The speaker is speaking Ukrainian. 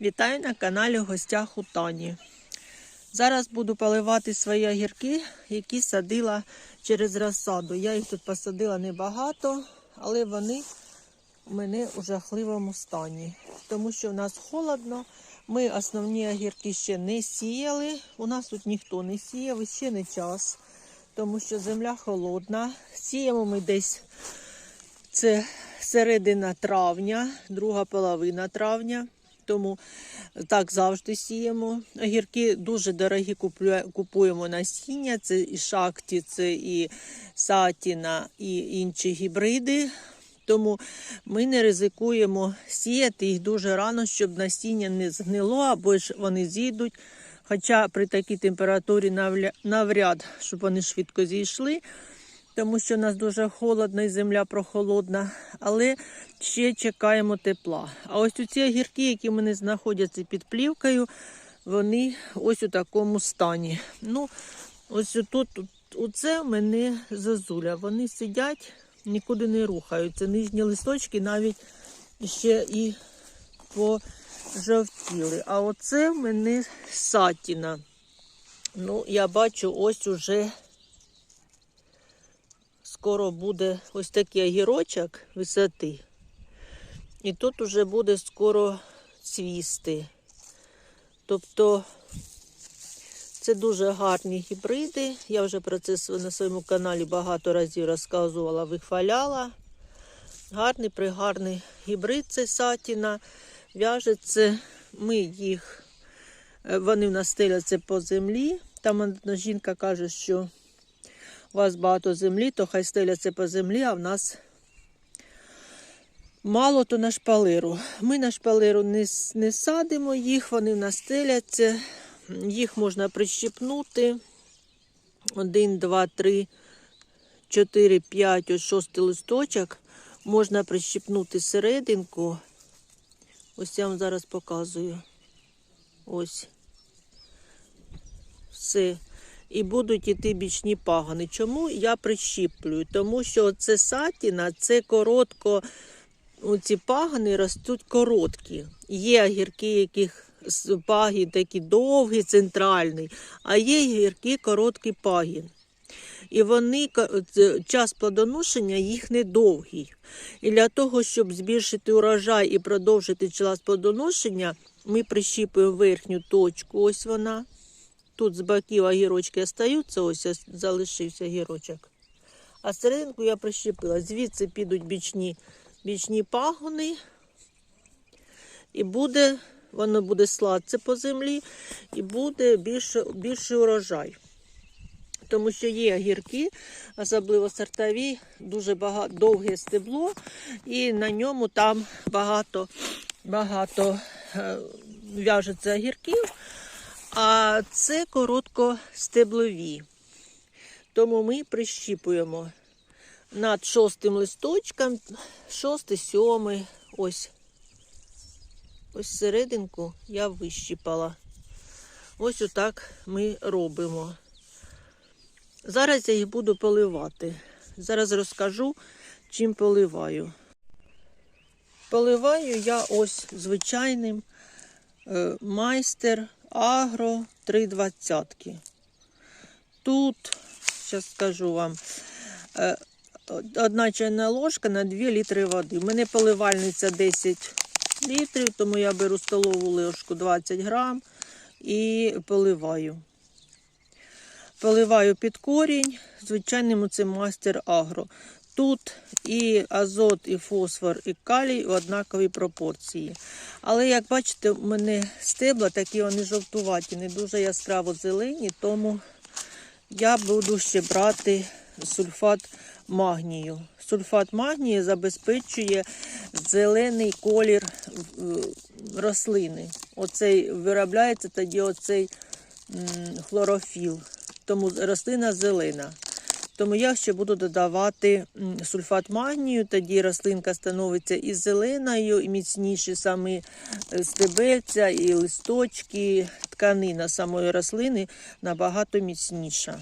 Вітаю на каналі Гостях у Тані. Зараз буду поливати свої огірки, які садила через розсаду. Я їх тут посадила небагато, але вони у мене у жахливому стані. Тому що в нас холодно. Ми основні огірки ще не сіяли. У нас тут ніхто не сіяв, і ще не час, тому що земля холодна. Сіємо ми десь це середина травня, друга половина травня. Тому так завжди сіємо. Огірки дуже дорогі купуємо насіння. Це і шахті, це і сатіна, і інші гібриди. Тому ми не ризикуємо сіяти їх дуже рано, щоб насіння не згнило або ж вони зійдуть. Хоча при такій температурі навряд, щоб вони швидко зійшли тому що у нас дуже холодно і земля прохолодна, але ще чекаємо тепла. А ось ці огірки, які мене знаходяться під плівкою, вони ось у такому стані. Ну, ось тут, оце в мене зазуля. Вони сидять, нікуди не рухаються. Нижні листочки навіть ще і пожовтіли. А оце в мене сатіна. Ну, я бачу, ось уже скоро буде ось такий огірочок висоти. І тут уже буде скоро цвісти. Тобто це дуже гарні гібриди. Я вже про це на своєму каналі багато разів розказувала, вихваляла. Гарний пригарний гібрид це сатіна. В'яжеться, ми їх, е, вони в нас стеляться по землі. Там одна жінка каже, що у вас багато землі, то хай стеляться по землі, а в нас мало то на шпалиру. Ми на шпалиру не, не садимо їх, вони в нас стеляться. Їх можна прищипнути. Один, два, три, чотири, п'ять, ось шостий листочок. Можна прищипнути серединку. Ось я вам зараз показую. Ось. Все і будуть іти бічні пагани. Чому я прищіплюю? Тому що це сатіна, це коротко, ці пагани ростуть короткі. Є огірки, яких пагін такі довгі, центральний, а є гірки короткий пагін. І вони час плодоношення їх недовгий. І для того, щоб збільшити урожай і продовжити час плодоношення, ми прищіпуємо верхню точку. Ось вона. Тут з боків огірочки остаються, ось залишився огірочок. А серединку я прищепила. Звідси підуть бічні, бічні пагони, і буде, воно буде сладце по землі, і буде більше, більший урожай. Тому що є огірки, особливо сортові, дуже багато, довге стебло, і на ньому там багато, багато е, в'яжеться огірків. А це короткостеблові. Тому ми прищіпуємо над шостим листочком, шостий, сьомий, ось. Ось серединку я вищіпала. Ось отак ми робимо. Зараз я їх буду поливати. Зараз розкажу, чим поливаю. Поливаю я ось звичайним е, майстер Агро 320. Тут, зараз скажу вам, е, одна чайна ложка на 2 літри води. У мене поливальниця 10 літрів, тому я беру столову ложку 20 грам і поливаю. Поливаю під корінь, звичайним це мастер агро. Тут і азот, і фосфор, і калій в однаковій пропорції. Але, як бачите, у мене стебла такі вони жовтуваті, не дуже яскраво зелені, тому я буду ще брати сульфат магнію. Сульфат магнію забезпечує зелений колір е, рослини. Оцей виробляється тоді оцей хлорофіл. Тому рослина зелена. Тому я ще буду додавати сульфат магнію, тоді рослинка становиться і зеленою, і міцніші самі е, стебельця, і листочки, тканина самої рослини набагато міцніша.